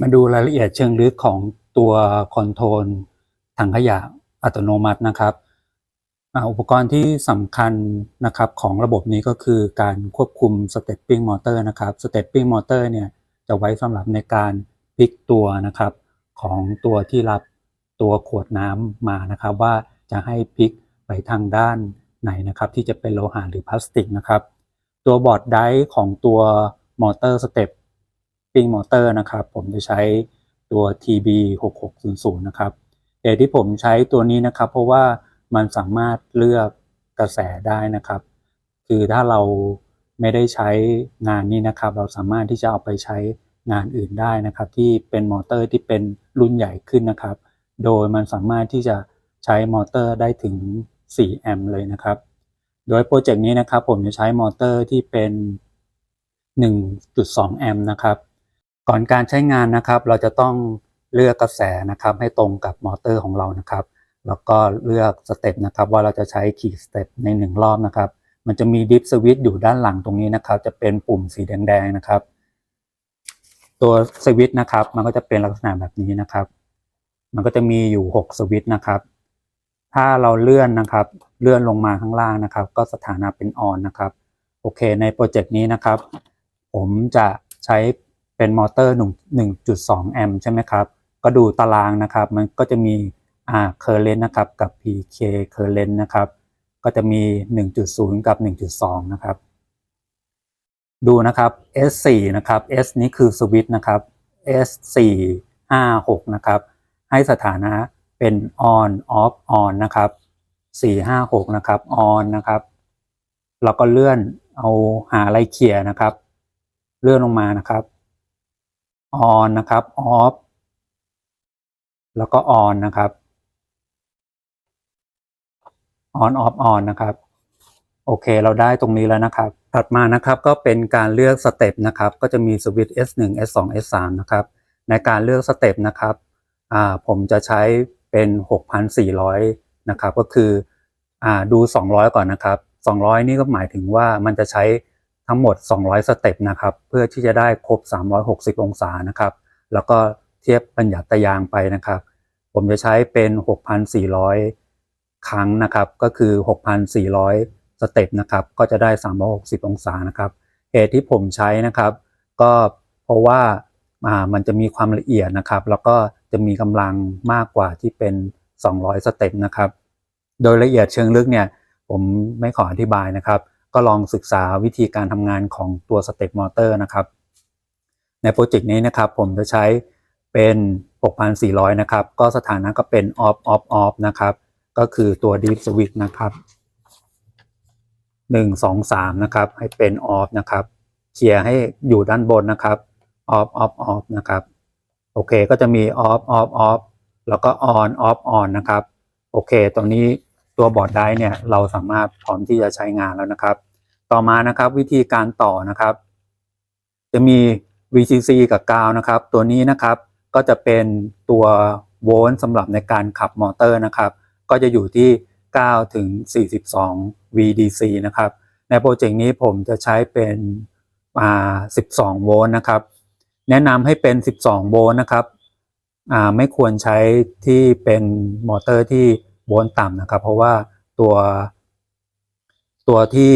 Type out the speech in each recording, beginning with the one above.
มาดูรายละเอียดเชิงลึกของตัวคอนโทรลถังขยะอัตโนมัตินะครับอุปกรณ์ที่สำคัญนะครับของระบบนี้ก็คือการควบคุม stepping motor นะครับ stepping motor เนี่ยจะไว้สำหรับในการพลิกตัวนะครับของตัวที่รับตัวขวดน้ำมานะครับ ว่าจะให้พลิกไปทางด้านไหนนะครับ ที่จะเป็นโลหะหรือพลาสติกนะครับ ตัวบอร์ดไดของตัวมอเตอร์สเตป ปิ้งมอเตอร์นะครับ ผมจะใช้ตัว TB 6600นะครับเหตุที่ผมใช้ตัวนี้นะครับ เพราะว่ามันสามารถเลือกกระแสได้นะครับ คือถ้าเราไม่ได้ใช้งานนี้นะครับ เราสามารถที่จะเอาไปใช้งานอื่นได้นะครับ ที่เป็นมอเตอร์ที่เป็นรุ่นใหญ่ขึ้นนะครับ โดยมันสามารถที่จะใช้มอเตอร์ได้ถึง 4 แอมป์เลยนะครับ โดยโปรเจกต์นี้นะครับ ผมจะใช้มอเตอร์ที่เป็น 1.2 แอมป์นะครับ ก่อนการใช้งานนะครับ เราจะต้องเลือกกระแสนะครับ ให้ตรงกับมอเตอร์ของเรานะครับ แล้วก็เลือกสเต็ปนะครับว่าเราจะใช้ขี่สเต็ปในหนึ่งรอบนะครับ มันจะมีดิฟสวิตช์อยู่ด้านหลังตรงนี้นะครับ จะเป็นปุ่มสีแดงๆนะครับ ตัวสวิตช์นะครับ มันก็จะเป็นลักษณะแบบนี้นะครับ มันก็จะมีอยู่ 6 สวิตช์นะครับ ถ้าเราเลื่อนนะครับ เลื่อนลงมาข้างล่างนะครับ ก็สถานะเป็นออนนะครับ โอเค ในโปรเจกต์นี้นะครับ ผมจะใช้ เป็นมอเตอร์1 1.2 แอมป์ใช่ไหมครับ ก็ดูตารางนะครับ มันก็จะมีอ่าเคอร์เรนต์นะครับกับ PK เคอร์เรนต์นะครับ ก็จะมี 1.0 กับ 1.2 นะครับ ดูนะครับ S4 นะครับ S นี้คือสวิตช์นะครับ S4 5 6 นะครับ ให้สถานะเป็น on off on นะครับ 4 5 6 นะครับ on นะครับ เราก็เลื่อนเอาหาอะไรเขี่ยนะครับ เลื่อนลงมานะครับ on นะครับ off แล้วก็ on นะครับ on off on นะครับ โอเค เราได้ตรงนี้แล้วนะครับ ถัดมานะครับก็เป็นการเลือกสเต็ปนะครับ ก็จะมีสวิตช์ S1 S2 S3 นะครับ ในการเลือกสเต็ปนะครับ ผมจะใช้เป็น 6,400 นะครับ ก็คืออดู 200 ก่อนนะครับ 200 นี่ก็หมายถึงว่ามันจะใช้ ทั้งหมด 200 สเต็ปนะครับ เพื่อที่จะได้ครบ 360 องศานะครับ แล้วก็เทียบบัญญัติยางไปนะครับ ผมจะใช้เป็น 6,400 ครั้งนะครับ ก็คือ 6,400 สเต็ปนะครับ ก็จะได้ 360 องศานะครับ เหตุที่ผมใช้นะครับ ก็เพราะว่าอ่ามันจะมีความละเอียดนะครับ แล้วก็จะมีกำลังมากกว่าที่เป็น 200 สเต็ปนะครับ โดยละเอียดเชิงลึกเนี่ย ผมไม่ขออธิบายนะครับ ก็ลองศึกษาวิธีการทำงานของตัวสเต็ปมอเตอร์นะครับ ในโปรเจกต์นี้นะครับผมจะใช้เป็น 6,400 นะครับ ก็สถานะก็เป็น off off off นะครับ ก็คือตัว deep switch นะครับ 1 2 3 นะครับ ให้เป็น off นะครับเคลียร์ให้อยู่ด้านบนนะครับ off off off นะครับ โอเคก็จะมี off off off แล้วก็ on off on นะครับ โอเคตรงนี้ตัวบอร์ดได้เนี่ยเราสามารถพร้อมที่จะใช้งานแล้วนะครับ ต่อมานะครับวิธีการต่อนะครับ จะมี VCC กับกาวนะครับ ตัวนี้นะครับก็จะเป็นตัวโวลต์สำหรับในการขับมอเตอร์นะครับ ก็จะอยู่ที่ 9 ถึง 42 VDC นะครับ ในโปรเจกต์นี้ผมจะใช้เป็นอ่า12 โวลต์นะครับ แนะนำให้เป็น 12 โวลต์นะครับอ่าไม่ควรใช้ที่เป็นมอเตอร์ที่โวลต์ต่ำนะครับ เพราะว่าตัว ตัวที่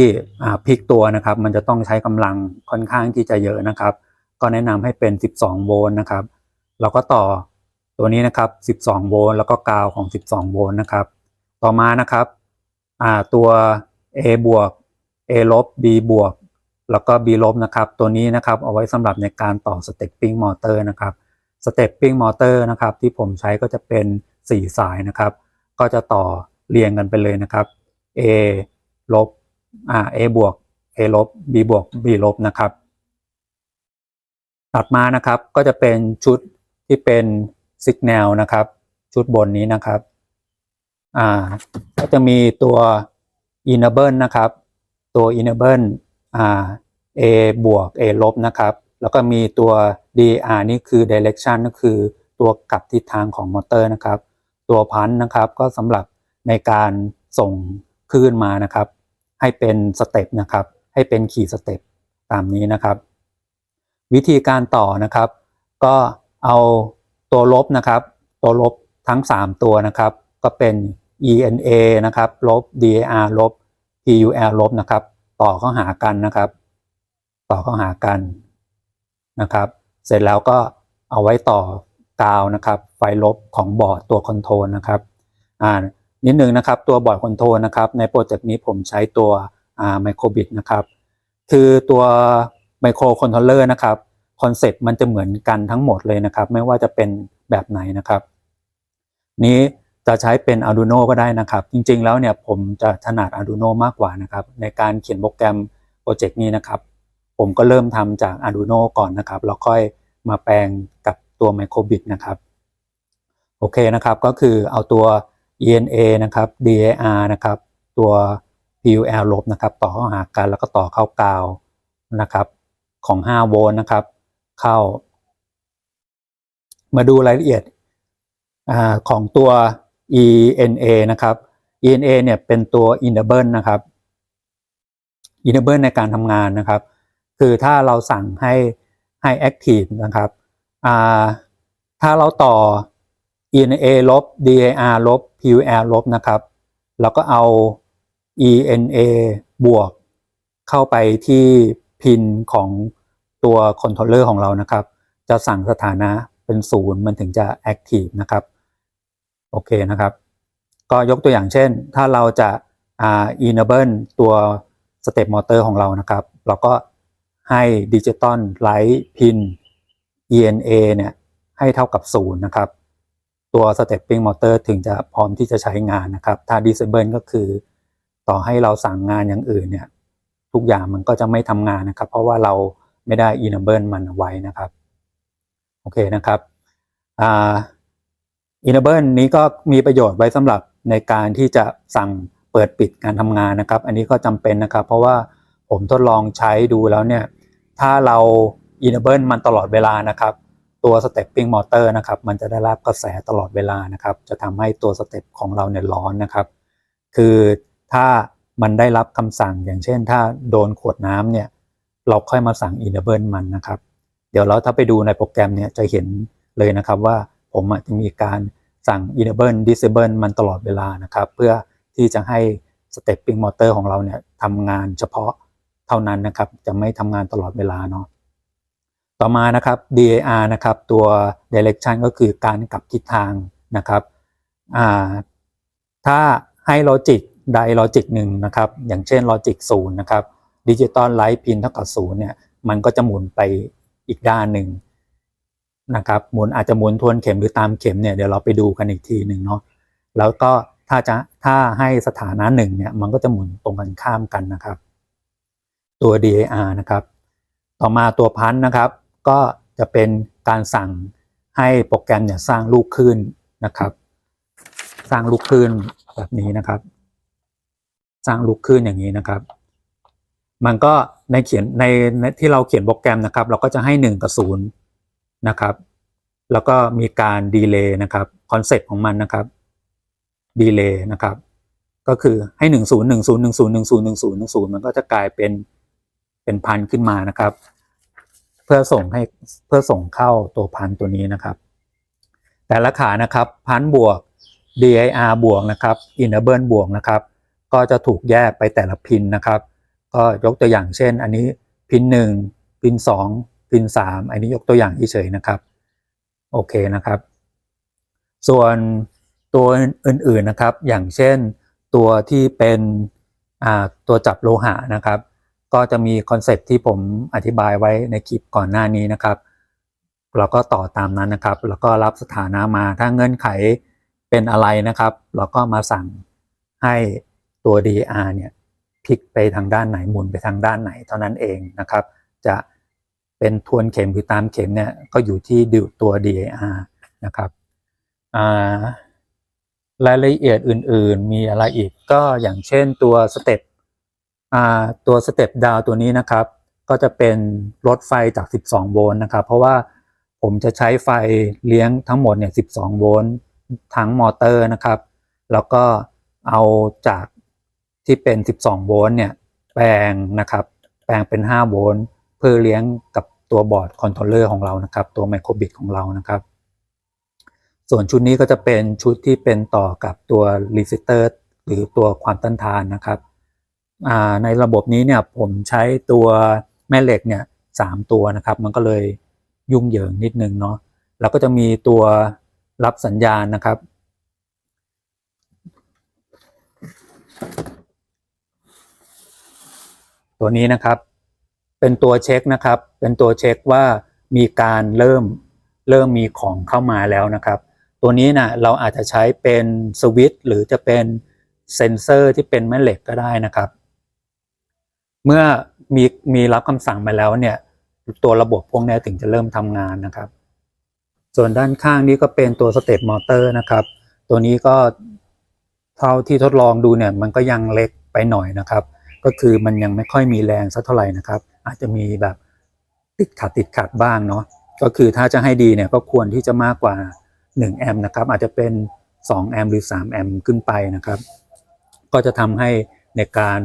พลิกตัวนะครับ มันจะต้องใช้กำลังค่อนข้างที่จะเยอะนะครับ ก็แนะนำให้เป็น 12 โวลต์นะครับ เราก็ต่อตัวนี้นะครับ 12 โวลต์แล้วก็กาวของ 12 โวลต์นะครับ ต่อมานะครับตัว A บวก A ลบ B บวก แล้วก็ B ลบนะครับ ตัวนี้นะครับเอาไว้สำหรับในการต่อ stepping motor นะครับ stepping motor นะครับ ที่ผมใช้ก็จะเป็น 4 สายนะครับ ก็จะต่อเรียงกันไปเลยนะครับ A ลบ อ่า A บวก A ลบ B บวก B ลบนะครับ ถัดมานะครับก็จะเป็นชุดที่เป็น signal นะครับ ชุดบนนี้นะครับอ่าก็จะมีตัว enable นะครับ ตัว enable อ่า A บวก A ลบนะครับ แล้วก็มีตัว DR นี่คือ direction ก็คือตัวกลับทิศทางของมอเตอร์นะครับ ตัวพันนะครับก็สำหรับในการส่งคลื่นมานะครับ ให้เป็นสเต็ปนะครับ ให้เป็นขี่สเต็ปตามนี้นะครับ วิธีการต่อนะครับ ก็เอาตัวลบนะครับ ตัวลบทั้ง 3 ตัวนะครับ ก็เป็น ENA นะครับลบ DAR ลบ PUL ลบนะครับ ต่อเข้าหากันนะครับ ต่อเข้าหากันนะครับ เสร็จแล้วก็เอาไว้ต่อกาวนะครับ ไฟลบของบอร์ดตัวคอนโทรลนะครับอ่า นิดนึงนะครับ ตัวบอร์ดคอนโทรลนะครับ ในโปรเจกต์นี้ผมใช้ตัวไมโครบิตนะครับ คือตัวไมโครคอนโทรลเลอร์นะครับคอนเซ็ปต์มันจะเหมือนกันทั้งหมดเลยนะครับ ไม่ว่าจะเป็นแบบไหนนะครับ นี้จะใช้เป็น Arduino ก็ได้นะครับ จริงๆแล้วเนี่ยผมจะถนัด Arduino มากกว่านะครับ ในการเขียนโปรแกรมโปรเจกต์นี้นะครับ ผมก็เริ่มทำจาก Arduino ก่อนนะครับ แล้วค่อยมาแปลงกับตัว Microbit นะครับ โอเคนะครับ ก็คือเอาตัว ENA นะครับ DAR นะครับ ตัว PUL ลบนะครับ ต่อเข้าหากันแล้วก็ต่อเข้ากาวนะครับ ของ 5 โวลต์นะครับ เข้า มาดูรายละเอียดอของตัว ENA นะครับ ENA เนี่ยเป็นตัว enable นะครับ enable ในการทำงานนะครับ คือถ้าเราสั่งให้ให้ active นะครับถ้าเราต่อ ENA ลบ DAR ลบ PUL ลบนะครับ แล้วก็เอา ENA บวก เข้าไปที่พินของตัวคอนโทรลเลอร์ของเรานะครับ จะสั่งสถานะเป็นศูนย์มันถึงจะ active นะครับ โอเคนะครับ ก็ยกตัวอย่างเช่น ถ้าเราจะอ่า enable ตัว step motor ของเรานะครับ เราก็ให้ digital light pin ENA เนี่ยให้เท่ากับศูนย์นะครับ ตัว stepping motor ถึงจะพร้อมที่จะใช้งานนะครับ ถ้า disable ก็คือ ต่อให้เราสั่งงานอย่างอื่นเนี่ย ทุกอย่างมันก็จะไม่ทำงานนะครับ เพราะว่าเราไม่ได้ enable มันไว้นะครับ โอเคนะครับอ่า enable นี้ก็มีประโยชน์ไว้สำหรับในการที่จะสั่งเปิดปิดการทำงานนะครับ อันนี้ก็จำเป็นนะครับ เพราะว่าผมทดลองใช้ดูแล้วเนี่ย ถ้าเรา enable มันตลอดเวลานะครับ ตัว stepping motor นะครับมันจะได้รับกระแสตลอดเวลานะครับ จะทำให้ตัวสเต็ปของเราเนี่ยร้อนนะครับ คือถ้ามันได้รับคำสั่งอย่างเช่น ถ้าโดนขวดน้ำเนี่ยเราค่อยมาสั่ง enable มันนะครับ เดี๋ยวเราถ้าไปดูในโปรแกรมเนี่ยจะเห็นเลยนะครับว่าผมจจะมีการสั่ง enable disable มันตลอดเวลานะครับ เพื่อที่จะให้ stepping motor ของเราเนี่ยทำงานเฉพาะเท่านั้นนะครับ จะไม่ทำงานตลอดเวลาเนาะ ต่อมานะครับ DAR นะครับตัว direction ก็คือการกลับทิศทางนะครับถ้าให้ logic ใด logic หนึ่งนะครับ อย่างเช่น logic ศูนย์นะครับ digital light pin เท่ากับศูนย์เนี่ยมันก็จะหมุนไปอีกด้านหนึ่งนะครับหมุนอาจจะหมุนทวนเข็มหรือตามเข็มเนี่ยเดี๋ยวเราไปดูกันอีกทีหนึ่งเนาะแล้วก็ถ้าจะถ้าให้สถานะหนึ่งเนี่ยมันก็จะหมุนตรงกันข้ามกันนะครับ ตัว DAR นะครับ ต่อมาตัวพันนะครับ ก็จะเป็นการสั่งให้โปรแกรมเนี่ยสร้างลูกคลื่นนะครับ สร้างลูกคลื่นแบบนี้นะครับ สร้างลูกคลื่นอย่างนี้นะครับ มันก็ในเขียนในในที่เราเขียนโปรแกรมนะครับ เราก็จะให้หนึ่งกับศูนย์นะครับ แล้วก็มีการดีเลย์นะครับคอนเซ็ปต์ของมันนะครับดีเลย์นะครับ ก็คือให้หนึ่งศูนย์หนึ่งศูนย์หนึ่งศูนย์หนึ่งศูนย์หนึ่งศูนย์หนึ่งศูนย์มันก็จะกลายเป็นเป็นพันขึ้นมานะครับ พื่อส่งให้เพื่อส่งเข้าตัวพันตัวนี้นะครับ แต่ละขานะครับพันบวก dir บวกนะครับ enable บวกนะครับ ก็จะถูกแยกไปแต่ละพินนะครับ ก็ยกตัวอย่างเช่น อันนี้พินหนึ่งพินสองพินสามอันนี้ยกตัวอย่างเฉยๆนะครับโอเคนะครับ ส่วนตัวอื่นๆนะครับ อย่างเช่นตัวที่เป็นตัวจับโลหะนะครับ ก็จะมีคอนเซปที่ผมอธิบายไว้ในคลิปก่อนหน้านี้นะครับ เราก็ต่อตามนั้นนะครับ แล้วก็รับสถานะมาถ้าเงื่อนไขเป็นอะไรนะครับ เราก็มาสั่งให้ตัว DR เนี่ยพลิกไปทางด้านไหนหมุนไปทางด้านไหนเท่านั้นเองนะครับ จะเป็นทวนเข็มหรือตามเข็มเนี่ยก็อยู่ที่ดิวตัว DAR นะครับรายละเอียดอื่นๆ มีอะไรอีกก็อย่างเช่นตัวสเต็ป ตัวสเต็ปดาวตัวนี้นะครับ ก็จะเป็นรถไฟจาก 12 โวลต์นะครับ เพราะว่าผมจะใช้ไฟเลี้ยงทั้งหมดเนี่ย 12 โวลต์ทั้งมอเตอร์นะครับ แล้วก็เอาจากที่เป็น 12 โวลต์เนี่ยแปลงนะครับ แปลงเป็น 5 โวลต์เพื่อเลี้ยงกับตัวบอร์ดคอนโทรลเลอร์ของเรานะครับ ตัวไมโครบิตของเรานะครับ ส่วนชุดนี้ก็จะเป็นชุดที่เป็นต่อกับตัวรีเซ t เตอร์หรือตัวความต้านทานนะครับ ในระบบนี้เนี่ยผมใช้ตัวแม่เหล็กเนี่ยสามตัวนะครับ มันก็เลยยุ่งเหยิงนิดนึงเนาะแล้วก็จะมีตัวรับสัญญาณนะครับ ตัวนี้นะครับ เป็นตัวเช็คนะครับ เป็นตัวเช็คว่ามีการเริ่มเริ่มมีของเข้ามาแล้วนะครับ ตัวนี้นะเราอาจจะใช้เป็นสวิตช์หรือจะเป็นเซนเซอร์ที่เป็นแม่เหล็กก็ได้นะครับ เมื่อมีมีรับคำสั่งมาแล้วเนี่ย ตัวระบบพวกนี้ถึงจะเริ่มทำงานนะครับ ส่วนด้านข้างนี้ก็เป็นตัวสเตปมอเตอร์นะครับ ตัวนี้ก็เท่าที่ทดลองดูเนี่ยมันก็ยังเล็กไปหน่อยนะครับ ก็คือมันยังไม่ค่อยมีแรงสักเท่าไหร่นะครับ อาจจะมีแบบติดขัดติดขัดบ้างเนาะก็คือถ้าจะให้ดีเนี่ยก็ควรที่จะมากกว่า 1 แอมป์นะครับ อาจจะเป็น 2 แอมป์หรือ 3 แอมป์ขึ้นไปนะครับ ก็จะทำให้ในการ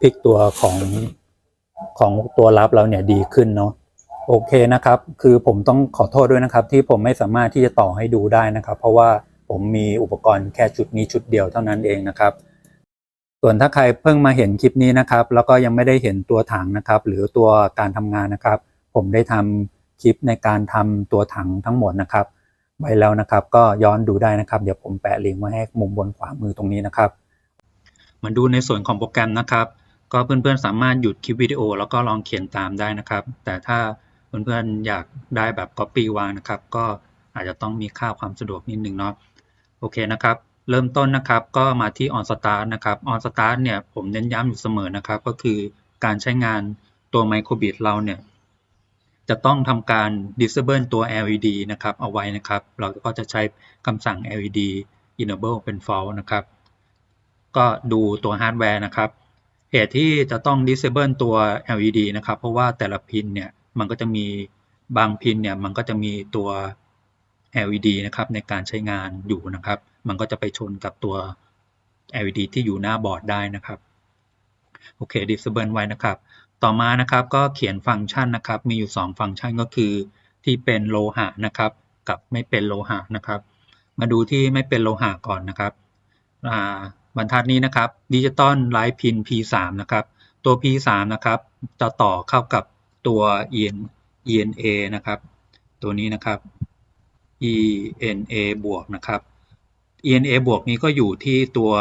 พลิกตัวของของตัวรับเราเนี่ยดีขึ้นเนาะโอเคนะครับ คือผมต้องขอโทษด้วยนะครับ ที่ผมไม่สามารถที่จะต่อให้ดูได้นะครับ เพราะว่าผมมีอุปกรณ์แค่ชุดนี้ชุดเดียวเท่านั้นเองนะครับ ส่วนถ้าใครเพิ่งมาเห็นคลิปนี้นะครับ แล้วก็ยังไม่ได้เห็นตัวถังนะครับ หรือตัวการทำงานนะครับ ผมได้ทำคลิปในการทำตัวถังทั้งหมดนะครับไว้แล้วนะครับ ก็ย้อนดูได้นะครับ เดี๋ยวผมแปะลิงก์ไว้ให้มุมบนขวามือตรงนี้นะครับ มาดูในส่วนของโปรแกรมนะครับ ก็เพื่อนๆสามารถหยุดคลิปวิดีโอ แล้วก็ลองเขียนตามได้นะครับ แต่ถ้าเพื่อนๆอยากได้แบบ Copy วางนะครับ ก็อาจจะต้องมีค่าความสะดวกนิดนึงเนาะโอเคนะครับ เริ่มต้นนะครับก็มาที่ on start นะครับ on start เนี่ยผมเน้นย้ำอยู่เสมอนะครับ ก็คือการใช้งานตัว microbit เราเนี่ยจะต้องทำการ disable ตัว LED นะครับ เอาไว้นะครับ เราก็จะใช้คำสั่ง LED enable เป็น false นะครับ ก็ดูตัวฮาร์ดแวร์นะครับ เหตุที่จะต้อง disable ตัว LED นะครับ เพราะว่าแต่ละพินเนี่ยมันก็จะมีบางพินเนี่ยมันก็จะมีตัว LED นะครับในการใช้งานอยู่นะครับ มันก็จะไปชนกับตัว LED ที่อยู่หน้าบอร์ดได้นะครับโอเค disable ไว้นะครับ ต่อมานะครับก็เขียนฟังก์ชันนะครับ มีอยู่ 2 ฟังก์ชันก็คือที่เป็นโลหะนะครับ กับไม่เป็นโลหะนะครับ มาดูที่ไม่เป็นโลหะก่อนนะครับ บรรทัดนี้นะครับดิจิตอลไลท์พิน P3 นะครับ ตัว P3 นะครับจะต่อเข้ากับตัว EN ENA นะครับ ตัวนี้นะครับ ENA บวกนะครับ ENA บวกนี้ก็อยู่ที่ตัว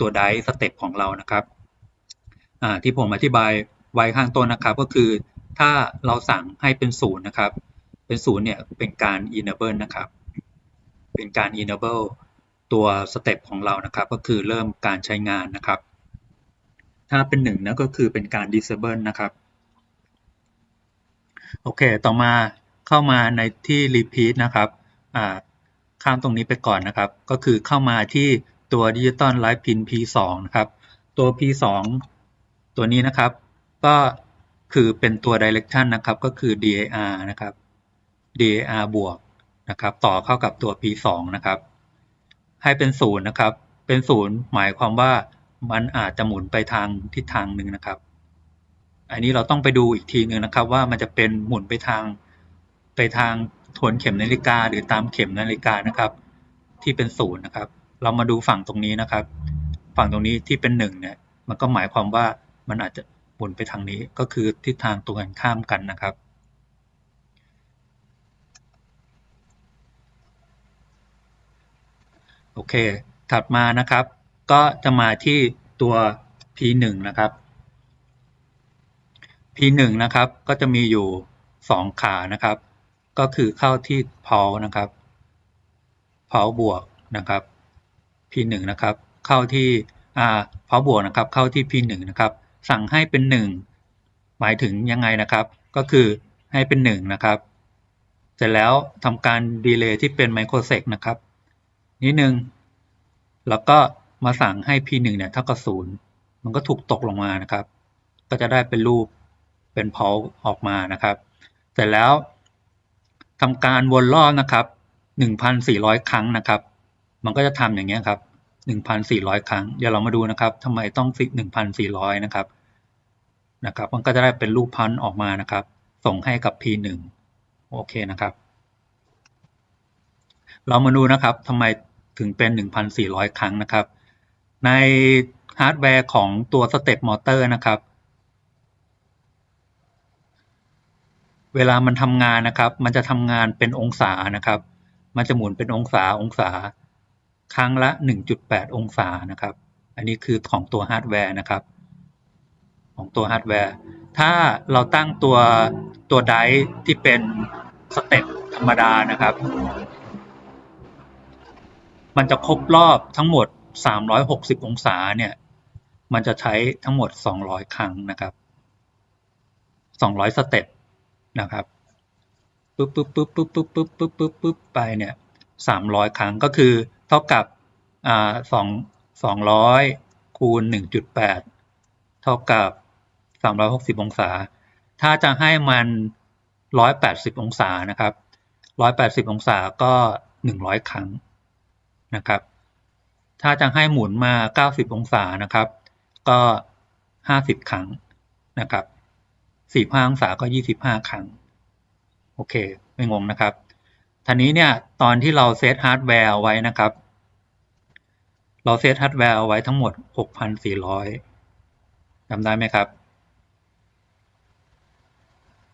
ตัวไดสเต็ปของเรานะครับที่ผมอธิบายไว้ข้างต้นนะครับ ก็คือถ้าเราสั่งให้เป็นศูนย์นะครับ เป็นศูนย์เนี่ยเป็นการ enable นะครับ เป็นการ enable ตัวสเต็ปของเรานะครับก็คือเริ่มการใช้งานนะครับ ถ้าเป็นหนึ่งนะก็คือเป็นการ disable นะครับโอเค ต่อมาเข้ามาในที่ repeat นะครับข้ามตรงนี้ไปก่อนนะครับ ก็คือเข้ามาที่ตัว Digital Live Pin P2 นะครับ ตัว P2 ตัวนี้นะครับ ก็คือเป็นตัว direction นะครับ ก็คือ DAR นะครับ DAR บวกนะครับ ต่อเข้ากับตัว P2 นะครับ ให้เป็นศูนย์นะครับ เป็นศูนย์หมายความว่ามันอาจจะหมุนไปทางทิศทางหนึ่งนะครับ อันนี้เราต้องไปดูอีกทีหนึ่งนะครับว่ามันจะเป็นหมุนไปทางไปทางทวนเข็มนาฬิกา หรือตามเข็มนาฬิกานะครับ ที่เป็นศูนย์นะครับ เรามาดูฝั่งตรงนี้นะครับ ฝั่งตรงนี้ที่เป็นหนึ่งเนี่ยมันก็หมายความว่ามันอาจจะหมุนไปทางนี้ก็คือทิศทางตรงกันข้ามกันนะครับ โอเค ถัดมานะครับ ก็จะมาที่ตัว P1 นะครับ P1 นะครับ ก็จะมีอยู่ 2 ขานะครับ ก็คือเข้าที่เพานะครับเพาบวกนะครับ P1 นะครับ เข้าที่อ่าเพาบวกนะครับ เข้าที่ P1 นะครับ สั่งให้เป็นหนึ่งหมายถึงยังไงนะครับ ก็คือให้เป็นหนึ่งนะครับ เสร็จแล้วทำการดีเลย์ที่เป็นไมโครเซกนะครับ นิดนึง แล้วก็มาสั่งให้ p1 เนี่ยเท่ากับศูนย์มันก็ถูกตกลงมานะครับ ก็จะได้เป็นรูปเป็นเพาออกมานะครับ เสร็จแล้วทำการวนรอบนะครับ1,400 ครั้งนะครับ มันก็จะทำอย่างเงี้ยครับ1,400 ครั้ง เดี๋ยวเรามาดูนะครับทำไมต้อง1,400 นะครับ นะครับ มันก็จะได้เป็นรูปพันออกมานะครับ ส่งให้กับ P1 โอเคนะครับ เรามาดูนะครับทำไมถึงเป็น 1,400 ครั้งนะครับ ในฮาร์ดแวร์ของตัวสเต็ปมอเตอร์นะครับ เวลามันทำงานนะครับ มันจะทำงานเป็นองศานะครับ มันจะหมุนเป็นองศาองศา ครั้งละ 1.8 องศานะครับ อันนี้คือของตัวฮาร์ดแวร์นะครับ ของตัวฮาร์ดแวร์ ถ้าเราตั้งตัวตัวไดที่เป็นสเต็ปธรรมดานะครับ มันจะครบรอบทั้งหมด 360 องศาเนี่ย มันจะใช้ทั้งหมด 200 ครั้งนะครับ 200 สเต็ปนะครับปุ๊บปุ๊บปุ๊บปุ๊บปุ๊บปุ๊บปุ๊บปุ๊บปุ๊บไปเนี่ย 300 ครั้งก็คือเท่ากับอ่าสองสองร้อยคูณ 1.8 เท่ากับ 360 องศา ถ้าจะให้มัน 180 องศานะครับ 180 องศาก็ 100 ครั้ง นะครับ ถ้าจะให้หมุนมา 90 องศานะครับ ก็ 50 ครั้งนะครับ45องศาก็ 25 ครั้ง โอเค ไม่งงนะครับทีนี้เนี่ยตอนที่เราเซตฮาร์ดแวร์ไว้นะครับ เราเซตฮาร์ดแวร์เอาไว้ทั้งหมด 6,400จำได้ไหมครับ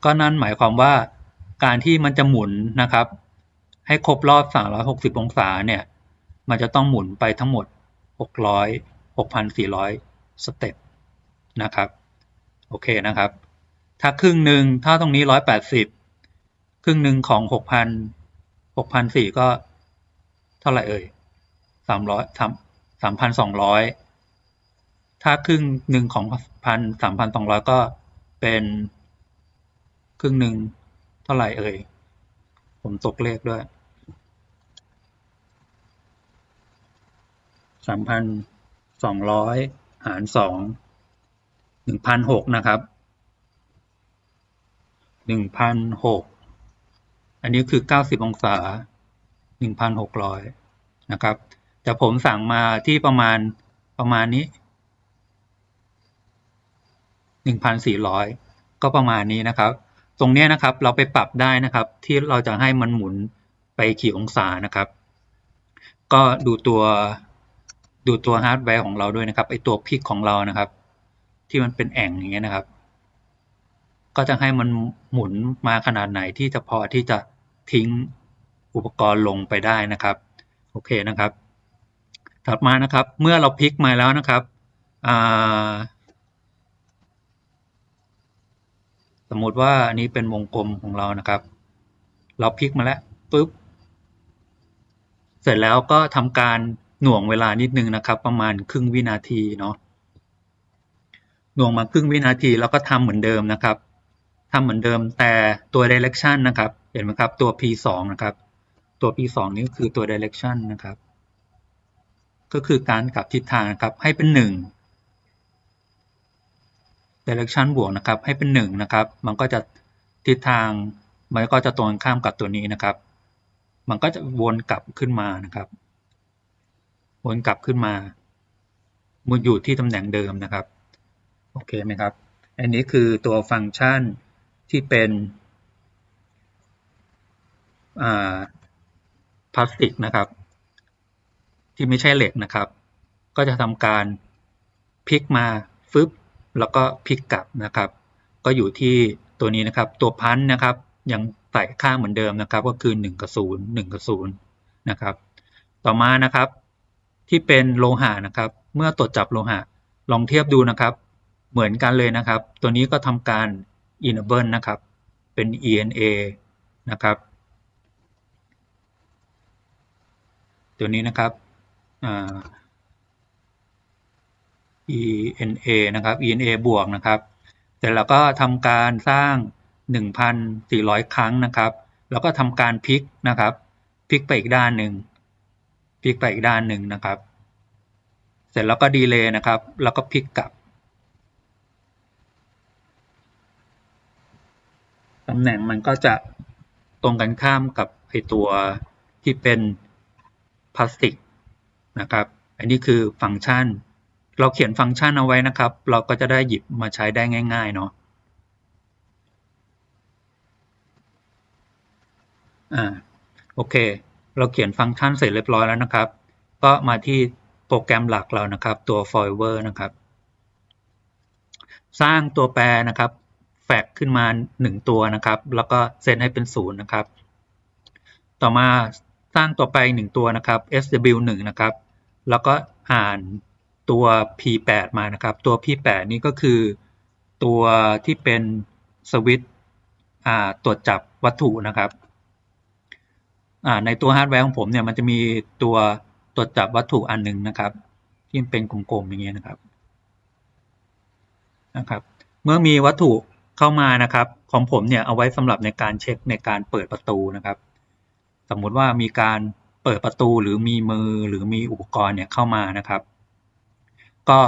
ก็นั่นหมายความว่าการที่มันจะหมุนนะครับ ให้ครบรอบ 360 องศาเนี่ย มันจะต้องหมุนไปทั้งหมด 600 6,400 สเต็ปนะครับ โอเคนะครับ ถ้าครึ่งหนึ่งถ้าตรงนี้ 180 ครึ่งหนึ่งของ 6,000 6,400 ก็เท่าไหร่เอ่ย 300 3,200 ถ้าครึ่งหนึ่งของพัน3,200 ก็เป็นครึ่งหนึ่งเท่าไหร่เอ่ย ผมตกเลขด้วย 3,200หาร2 1,600นะครับ1,600อันนี้คือ90องศา1,600นะครับ แต่ผมสั่งมาที่ประมาณประมาณนี้1,400ก็ประมาณนี้นะครับ ตรงนี้นะครับเราไปปรับได้นะครับ ที่เราจะให้มันหมุนไปกี่องศานะครับ ก็ดูตัว ดูตัวฮาร์ดแวร์ของเราด้วยนะครับไอตัวพิกของเรานะครับ ที่มันเป็นแอ่งอย่างเงี้ยนะครับ ก็จะให้มันหมุนมาขนาดไหนที่จะพอที่จะทิ้งอุปกรณ์ลงไปได้นะครับ โอเคนะครับ ถัดมานะครับ เมื่อเราพลิกมาแล้วนะครับสมมติว่าอันนี้เป็นวงกลมของเรานะครับ เราพลิกมาแล้วปุ๊บ เสร็จแล้วก็ทำการ หน่วงเวลานิดนึงนะครับ ประมาณครึ่งวินาทีเนาะหน่วงมาครึ่งวินาทีแล้วก็ทำเหมือนเดิมนะครับทำเหมือนเดิมแต่ตัว direction นะครับ เห็นไหมครับตัว p2 นะครับ ตัว p2 นี่คือตัว direction นะครับ ก็คือการกลับทิศทางนะครับ ให้เป็นหนึ่ง direction บวกนะครับ ให้เป็นหนึ่งนะครับ มันก็จะทิศทาง มันก็จะตรงข้ามกับตัวนี้นะครับ มันก็จะวนกลับขึ้นมานะครับ วนกลับขึ้นมามุนอยู่ที่ตำแหน่งเดิมนะครับ โอเคไหมครับ อันนี้คือตัวฟังก์ชันที่เป็นพลาสติกนะครับ ที่ไม่ใช่เหล็กนะครับ ก็จะทำการพลิกมาฟึบแล้วก็พลิกกลับนะครับ ก็อยู่ที่ตัวนี้นะครับ ตัวพันนะครับ ยังใส่ค่าเหมือนเดิมนะครับ ก็คือ 1 กับ 0 1 กับ 0 นะครับ ต่อมานะครับ ที่เป็นโลหะนะครับ เมื่อตรวจจับโลหะ ลองเทียบดูนะครับ เหมือนกันเลยนะครับ ตัวนี้ก็ทำการ enable นะครับ เป็น ENA นะครับ ตัวนี้นะครับ ENA นะครับ ENA บวกนะครับเสร็จแล้วก็ทำการสร้าง 1,400 ครั้งนะครับ แล้วก็ทำการพลิกนะครับ พลิกไปอีกด้านหนึ่ง พลิกไปอีกด้านหนึ่งนะครับ เสร็จแล้วก็ดีเลย์นะครับ แล้วก็พลิกกลับตำแหน่งมันก็จะตรงกันข้ามกับไอตัวที่เป็นพลาสติกนะครับ อันนี้คือฟังก์ชัน เราเขียนฟังก์ชันเอาไว้นะครับ เราก็จะได้หยิบมาใช้ได้ง่าย ๆ เนาะอ่าโอเค เราเขียนฟังก์ชันเสร็จเรียบร้อยแล้วนะครับ ก็มาที่โปรแกรมหลักเรานะครับ ตัว forever นะครับ สร้างตัวแปรนะครับแฟกขึ้นมา 1 ตัวนะครับ แล้วก็เซตให้เป็นศูนย์นะครับ ต่อมาสร้างตัวแปรหนึ่งตัวนะครับ sw1 นะครับ แล้วก็อ่านตัว p8 มานะครับ ตัว p8 นี้ก็คือตัวที่เป็นสวิตช์ตรวจจับวัตถุนะครับ ในตัวฮาร์ดแวร์ของผมเนี่ยมันจะมีตัวตรวจจับวัตถุอันหนึ่งนะครับ ที่เป็นกลมๆอย่างเงี้ยนะครับนะครับ เมื่อมีวัตถุเข้ามานะครับ ของผมเนี่ยเอาไว้สำหรับในการเช็คในการเปิดประตูนะครับ สมมุติว่ามีการเปิดประตูหรือมีมือหรือมีอุปกรณ์เนี่ยเข้ามานะครับ ก็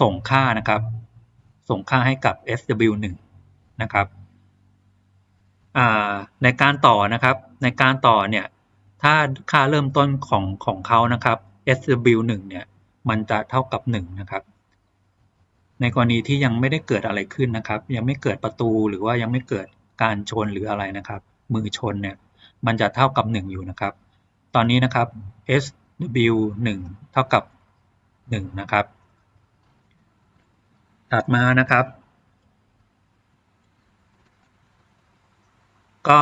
ส่งค่านะครับ ส่งค่าให้กับ SW1 นะครับ ในการต่อนะครับ ในการต่อเนี่ย ถ้าค่าเริ่มต้นของของเขานะครับ SW1 เนี่ย มันจะเท่ากับ 1 นะครับ ในกรณีที่ยังไม่ได้เกิดอะไรขึ้นนะครับ ยังไม่เกิดประตูหรือว่ายังไม่เกิดการชนหรืออะไรนะครับ มือชนเนี่ย มันจะเท่ากับ 1 อยู่นะครับ ตอนนี้นะครับ SW1 เท่ากับ 1 นะครับ ถัดมานะครับ ก็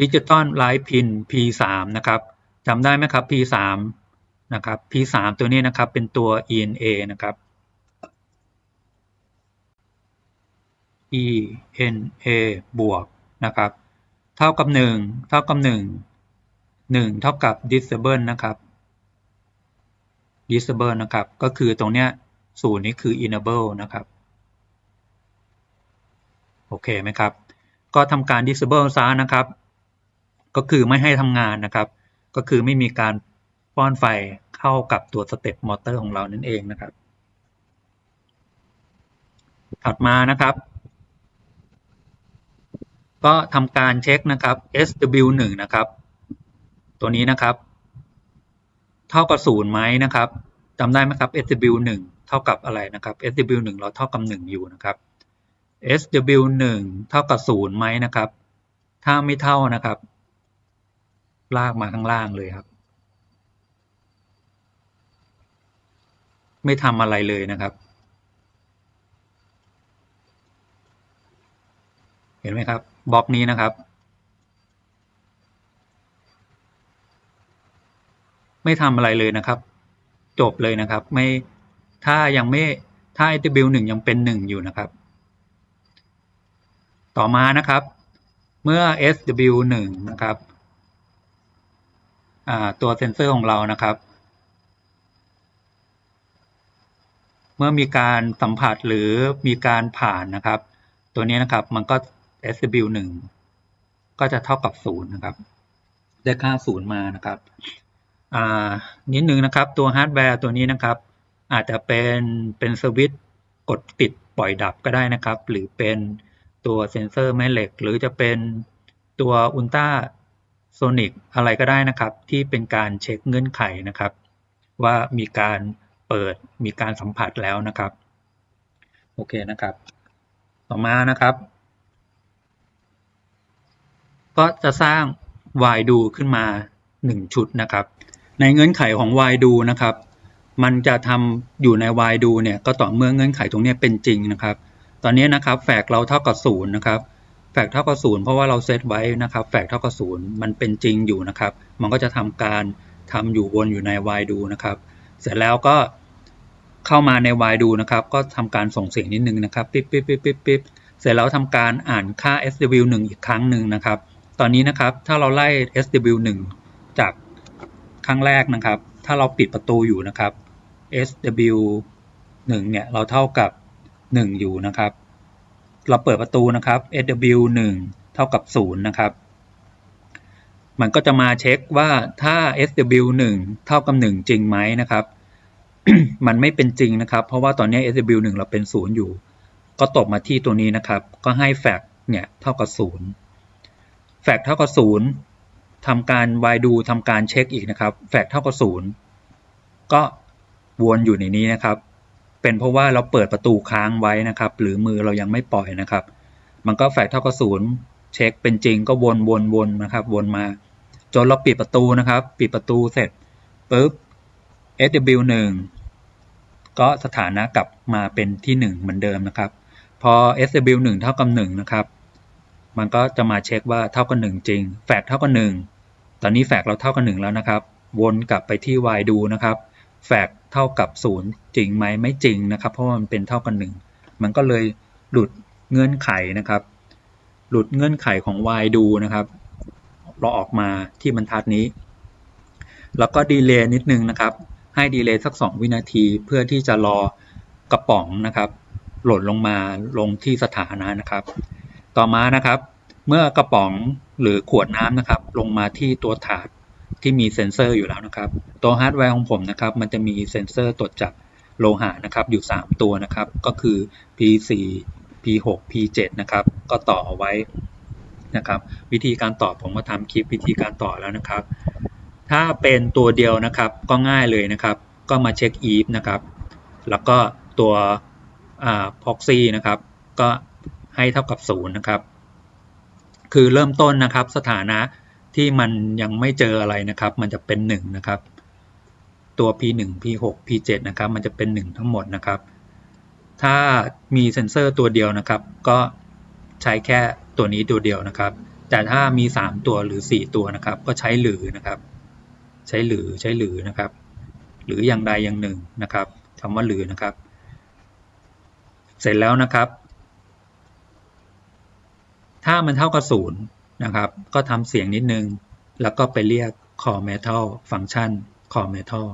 ดิจิตอลไลฟ์พิน P3 นะครับจำได้ไหมครับ P3 นะครับ P3 ตัวนี้นะครับเป็นตัว ENA นะครับ ENA บวกนะครับ เท่ากับ 1 เท่ากับ 1 1 เท่ากับ disable นะครับ disable นะครับ ก็คือตรงเนี้ยศูนย์นี้คือ enable นะครับ โอเคไหมครับ ก็ทำการ disable ซะนะครับ ก็คือไม่ให้ทำงานนะครับ ก็คือไม่มีการป้อนไฟเข้ากับตัวสเต็ปมอเตอร์ของเรานั่นเองนะครับ ถัดมานะครับ ก็ทำการเช็คนะครับ SW1 นะครับ ตัวนี้นะครับ เท่ากับศูนย์ไหมนะครับจำได้ไหมครับ SW1 เท่ากับอะไรนะครับ SW1 เราเท่ากับ 1 อยู่นะครับ SW1 เท่ากับศูนย์ไหมนะครับ ถ้าไม่เท่านะครับ ลากมาข้างล่างเลยครับ ไม่ทำอะไรเลยนะครับ เห็นไหมครับบล็อกนี้นะครับ ไม่ทำอะไรเลยนะครับ จบเลยนะครับ ไม่ถ้ายังไม่ถ้า SW1 ยังเป็นหนึ่งอยู่นะครับ ต่อมานะครับ เมื่อ SW1 นะครับตัวเซนเซอร์ของเรานะครับ เมื่อมีการสัมผัสหรือมีการผ่านนะครับ ตัวนี้นะครับมันก็ SW1 ก็จะเท่ากับ 0 นะครับ ได้ค่า 0 มานะครับนิดนึงนะครับตัวฮาร์ดแวร์ตัวนี้นะครับ อาจจะเป็นเป็นสวิตช์กดปิดปล่อยดับก็ได้นะครับ หรือเป็น ตัวเซนเซอร์แม่เหล็ก หรือจะเป็นตัวอุลตราโซนิกอะไรก็ได้นะครับ ที่เป็นการเช็คเงื่อนไขนะครับ ว่ามีการเปิดมีการสัมผัสแล้วนะครับ โอเคนะครับ ต่อมานะครับ ก็จะสร้าง y do ขึ้นมา 1 ชุดนะครับ ในเงื่อนไขของ y do นะครับ มันจะทำอยู่ใน y do เนี่ยก็ต่อเมื่อเงื่อนไขตรงนี้เป็นจริงนะครับ ตอนนี้นะครับแฟกเราเท่ากับศูนย์นะครับแฟกเท่ากับศูนย์เพราะว่าเราเซตไว้นะครับแฟกเท่ากับศูนย์มันเป็นจริงอยู่นะครับ มันก็จะทำการทำอยู่วนอยู่ใน y ดูนะครับ เสร็จแล้วก็เข้ามาใน y ดูนะครับ ก็ทำการส่งเสียงนิดนึงนะครับปิ๊บปิ๊บปิ๊บปิ๊บปิ๊บเสร็จแล้วทำการอ่านค่า sw1 อีกครั้งหนึ่งนะครับ ตอนนี้นะครับถ้าเราไล่ sw1 จากครั้งแรกนะครับ ถ้าเราปิดประตูอยู่นะครับ sw1 เนี่ยเราเท่ากับ 1 อยู่นะครับ เราเปิดประตูนะครับ SW 1 เท่ากับ 0 นะครับ มันก็จะมาเช็คว่าถ้า SW 1 เท่ากับ 1 จริงไหมนะครับ มันไม่เป็นจริงนะครับ เพราะว่าตอนนี้ SW 1 เราเป็น 0 อยู่ ก็ตกมาที่ตัวนี้นะครับ ก็ให้แฟกเนี่ยเท่ากับ 0 แฟกเท่ากับ 0ทำการ y do ทำการเช็คอีกนะครับ แฟกเท่ากับ 0 ก็วนอยู่ในนี้นะครับ เป็นเพราะว่าเราเปิดประตูค้างไว้นะครับ หรือมือเรายังไม่ปล่อยนะครับ มันก็แฟกเท่ากับศูนย์เช็คเป็นจริงก็วนวนวนนะครับ วนมา จนเราปิดประตูนะครับ ปิดประตูเสร็จปุ๊บ SW 1 ก็สถานะกลับมาเป็นที่ 1 เหมือนเดิมนะครับ พอ SW 1 เท่ากับ1นะครับ มันก็จะมาเช็คว่าเท่ากับ1จริง แฟกเท่ากับ1ตอนนี้แฟกเราเท่ากับ1แล้วนะครับ วนกลับไปที่ y ดูนะครับ แฟก เท่ากับ 0 จริงไหมไม่จริงนะครับ เพราะมันเป็นเท่ากับ1มันก็เลยหลุดเงื่อนไขนะครับ หลุดเงื่อนไขของ y ดูนะครับ เราออกมาที่บรรทัดนี้ แล้วก็ดีเลย์นิดนึงนะครับ ให้ดีเลย์สัก 2 วินาทีเพื่อที่จะรอกระป๋องนะครับ หล่นลงมาลงที่สถานะนะครับ ต่อมานะครับ เมื่อกระป๋องหรือขวดน้ำนะครับ ลงมาที่ตัวถาด ที่มีเซ็นเซอร์อยู่แล้วนะครับ ตัวฮาร์ดแวร์ของผมนะครับ มันจะมีเซ็นเซอร์ตรวจจับโลหะนะครับ อยู่ 3 ตัวนะครับ ก็คือ P4 P6 P7 นะครับ ก็ต่อเอาไว้นะครับ วิธีการต่อผมก็ทำคลิปวิธีการต่อแล้วนะครับ ถ้าเป็นตัวเดียวนะครับก็ง่ายเลยนะครับ ก็มาเช็ค eve นะครับ แล้วก็ตัวอ่า proxy นะครับ ก็ให้เท่ากับ 0 นะครับ คือเริ่มต้นนะครับสถานะ ที่มันยังไม่เจออะไรนะครับ มันจะเป็น1นะครับ ตัว p1 p6 p7 นะครับ มันจะเป็น 1 ทั้งหมดนะครับ ถ้ามีเซ็นเซอร์ตัวเดียวนะครับ ก็ใช้แค่ตัวนี้ตัวเดียวนะครับ แต่ถ้ามี 3 ตัวหรือ 4 ตัวนะครับ ก็ใช้หรือนะครับ ใช้หรือใช้หรือนะครับ หรืออย่างใดอย่างหนึ่งนะครับคำว่าหรือนะครับ เสร็จแล้วนะครับ ถ้ามันเท่ากับศูนย์ นะครับ ก็ทำเสียงนิดนึง แล้วก็ไปเรียก core metal ฟังก์ชัน core metal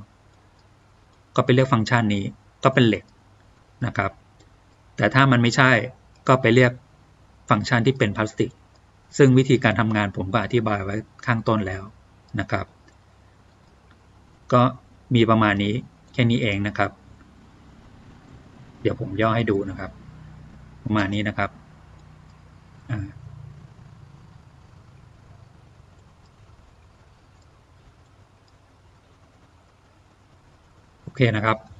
ก็ไปเรียกฟังก์ชันนี้ก็เป็นเหล็กนะครับ แต่ถ้ามันไม่ใช่ก็ไปเรียกฟังก์ชันที่เป็นพลาสติก ซึ่งวิธีการทำงานผมก็อธิบายไว้ข้างต้นแล้วนะครับ ก็มีประมาณนี้แค่นี้เองนะครับ เดี๋ยวผมย่อให้ดูนะครับ ประมาณนี้นะครับอ่า โอเคนะครับ